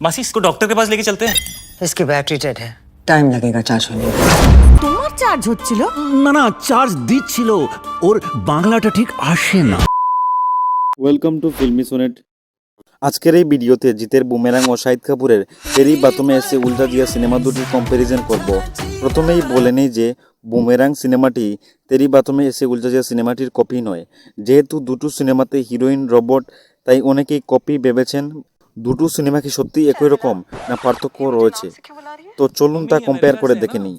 मासी इसको डॉक्टर के पास लेके चलते हैं इसकी बैटरी डेड है टाइम लगेगा चार्ज होने में তোমার চার্জ হচ্ছিল না না চার্জ দিচ্ছিল ওর বাংলাটা ঠিক আসে না ওয়েলকাম টু ফিল্মি সোনেট আজকের এই ভিডিওতে জিতের বুমেরাং ও শাহিদ কাপুরের তেরি বাতমে এসে উল্টা দিয়া সিনেমা দুটির কম্প্যারিজন করব প্রথমেই বলে নেই যে বুমেরাং সিনেমাটি তেরি বাতমে এসে উল্টা দিয়া সিনেমাটির কপি নয় যেহেতু দুটো সিনেমাতে হিরোইন রোবট তাই অনেকেই কপি ভেবেছেন দুটো সিনেমা কি সত্যি একই রকম না পার্থক্য রয়েছে? তো চলুন তা কম্পেয়ার করে দেখে নিই।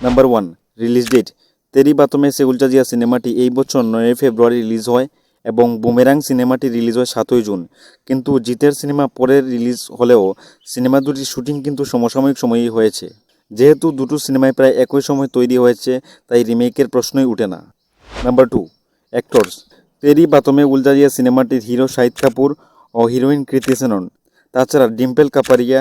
Number one release date Teri Baaton Mein Aisa Uljha Jiya সিনেমাটি এই বছর নয় ফেব্রুয়ারি রিলিজ হয় এবং বুমেরাং সিনেমাটি রিলিজ হয় সাতই জুন। কিন্তু জিতের সিনেমা পরে রিলিজ হলেও সিনেমা দুটির শুটিং কিন্তু সমসাময়িক সময়েই হয়েছে। যেহেতু দুটো সিনেমায় প্রায় একই সময় তৈরি হয়েছে, তাই রিমেকের প্রশ্নই উঠে না। Number two actors Teri Baat Mein Uljha Jiya সিনেমাটির হিরো শাহিদ কাপুর ও হিরোইন কৃতি সেনন। তাছাড়া ডিম্পেল কাপারিয়া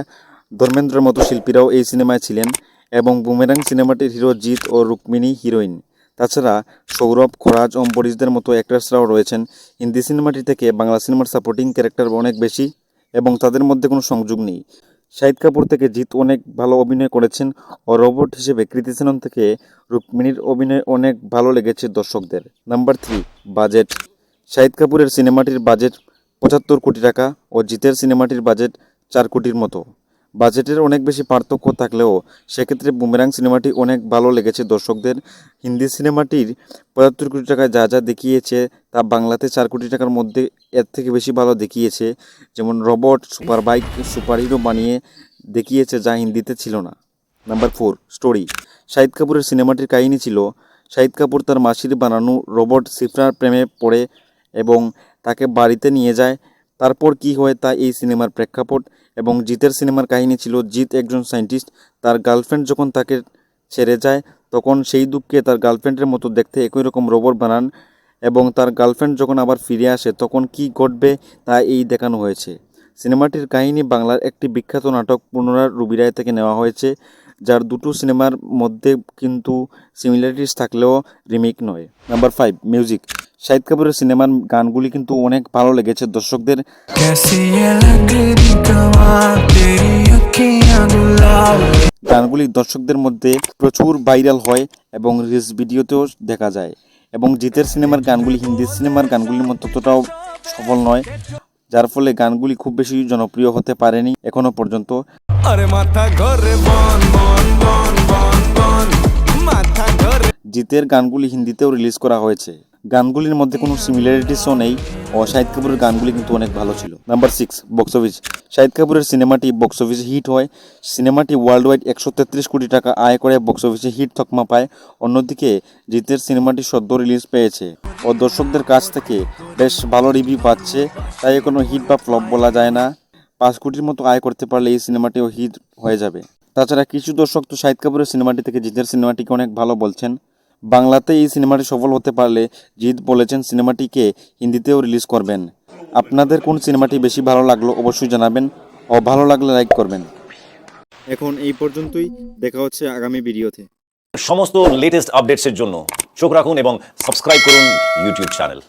ধর্মেন্দ্রের মতো শিল্পীরাও এই সিনেমায় ছিলেন এবং বুমেরাং সিনেমাটির হিরো জিৎ ও রুক্মিণী হিরোইন। তাছাড়া সৌরভ, খরাজ, অম্বরীশদের মতো অ্যাক্ট্রেসরাও রয়েছেন। হিন্দি সিনেমাটি থেকে বাংলা সিনেমার সাপোর্টিং ক্যারেক্টার অনেক বেশি এবং তাদের মধ্যে কোনো সংযোগ নেই। শাহিদ কাপুর থেকে জিৎ অনেক ভালো অভিনয় করেছেন ও রোবট হিসেবে কৃতি সেনন থেকে রুক্মিণীর অভিনয় অনেক ভালো লেগেছে দর্শকদের। Number three, budget. শাহিদ কাপুরের সিনেমাটির বাজেট পঁচাত্তর কোটি টাকা ও জিতের সিনেমাটির বাজেট চার কোটির মতো। বাজেটের অনেক বেশি পার্থক্য থাকলেও সেক্ষেত্রে বুমেরাং সিনেমাটি অনেক ভালো লেগেছে দর্শকদের। হিন্দি সিনেমাটির পঁচাত্তর কোটি টাকায় যা যা দেখিয়েছে তা বাংলাতে চার কোটি টাকার মধ্যে এর থেকে বেশি ভালো দেখিয়েছে। যেমন robot super bike super hero বানিয়ে দেখিয়েছে যা হিন্দিতে ছিল না। Number four, story. শাহিদ কাপুরের সিনেমাটির কাহিনী ছিল, শাহিদ কাপুর তার মাসির বানানো রোবট সিফরার প্রেমে পড়ে এবং তাকে বাড়িতে নিয়ে যায়। তারপর কি হয় তা এই সিনেমার প্রেক্ষাপট এবং জিতের সিনেমার কাহিনী ছিল জিৎ একজন সায়েন্টিস্ট। তার গার্লফ্রেন্ড যখন তাকে ছেড়ে যায়, তখন সেই দুঃখে তার গার্লফ্রেন্ডের মতো দেখতে একই রকম রোবট বানান এবং তার গার্লফ্রেন্ড যখন আবার ফিরে আসে, তখন কি ঘটবে তা এই দেখানো হয়েছে। সিনেমাটির কাহিনী বাংলার একটি বিখ্যাত নাটক পুনরার রুবিরায় থেকে নেওয়া হয়েছে। যার দুটো সিনেমার মধ্যে কিন্তু সিমিলারিটিস থাকলেও রিমেক নয়। নাম্বার ফাইভ মিউজিক শাহিদ কাপুরের সিনেমার গানগুলি কিন্তু অনেক ভালো লেগেছে। দর্শকদের গানগুলি দর্শকদের মধ্যে প্রচুর ভাইরাল হয় এবং রিলস ভিডিওতেও দেখা যায়। এবং জিতের সিনেমার গানগুলি হিন্দি সিনেমার গানগুলির মতো ততটাও সফল নয়। যার ফলে গানগুলি খুব বেশি জনপ্রিয় হতে পারেনি এখনও পর্যন্ত। মাথা জিতের গানগুলি হিন্দিতেও রিলিজ করা হয়েছে। গানগুলির মধ্যে কোনো সিমিলারিটিসও নেই। ও শাহিদ কাপুরের গানগুলি কিন্তু অনেক ভালো ছিল। Number six box office Shahid কাপুরের সিনেমাটি বক্স অফিসে হিট হয়। সিনেমাটি ওয়ার্ল্ড ওয়াইড একশো তেত্রিশ কোটি টাকা আয় করে বক্স অফিসে হিট থকমা পায়। অন্যদিকে, জিতের সিনেমাটি সদ্য রিলিজ পেয়েছে। ও দর্শকদের কাছ থেকে বেশ ভালো রিভিউ পাচ্ছে। তাই কোনো হিট বা ফ্লপ বলা যায় না। পাঁচ কোটির মতো আয় করতে পারলে এই সিনেমাটিও হিট হয়ে যাবে। তাছাড়া কিছু দর্শক তো শাহিদ কাপুরের সিনেমাটি থেকে জিতের সিনেমাটিকে অনেক ভালো বলছেন। বাংলাতে এই সিনেমাটি সফল হতে পারলে জিৎ বলেছেন সিনেমাটিকে হিন্দিতেও রিলিজ করবেন। আপনাদের কোন সিনেমাটি বেশি ভালো লাগল অবশ্যই জানাবেন। ও ভালো লাগলে লাইক করবেন। এখন এই পর্যন্তই, দেখা হচ্ছে আগামী ভিডিওতে। সমস্ত লেটেস্ট আপডেটসের জন্য চোখ রাখুন এবং সাবস্ক্রাইব করুন ইউটিউব চ্যানেল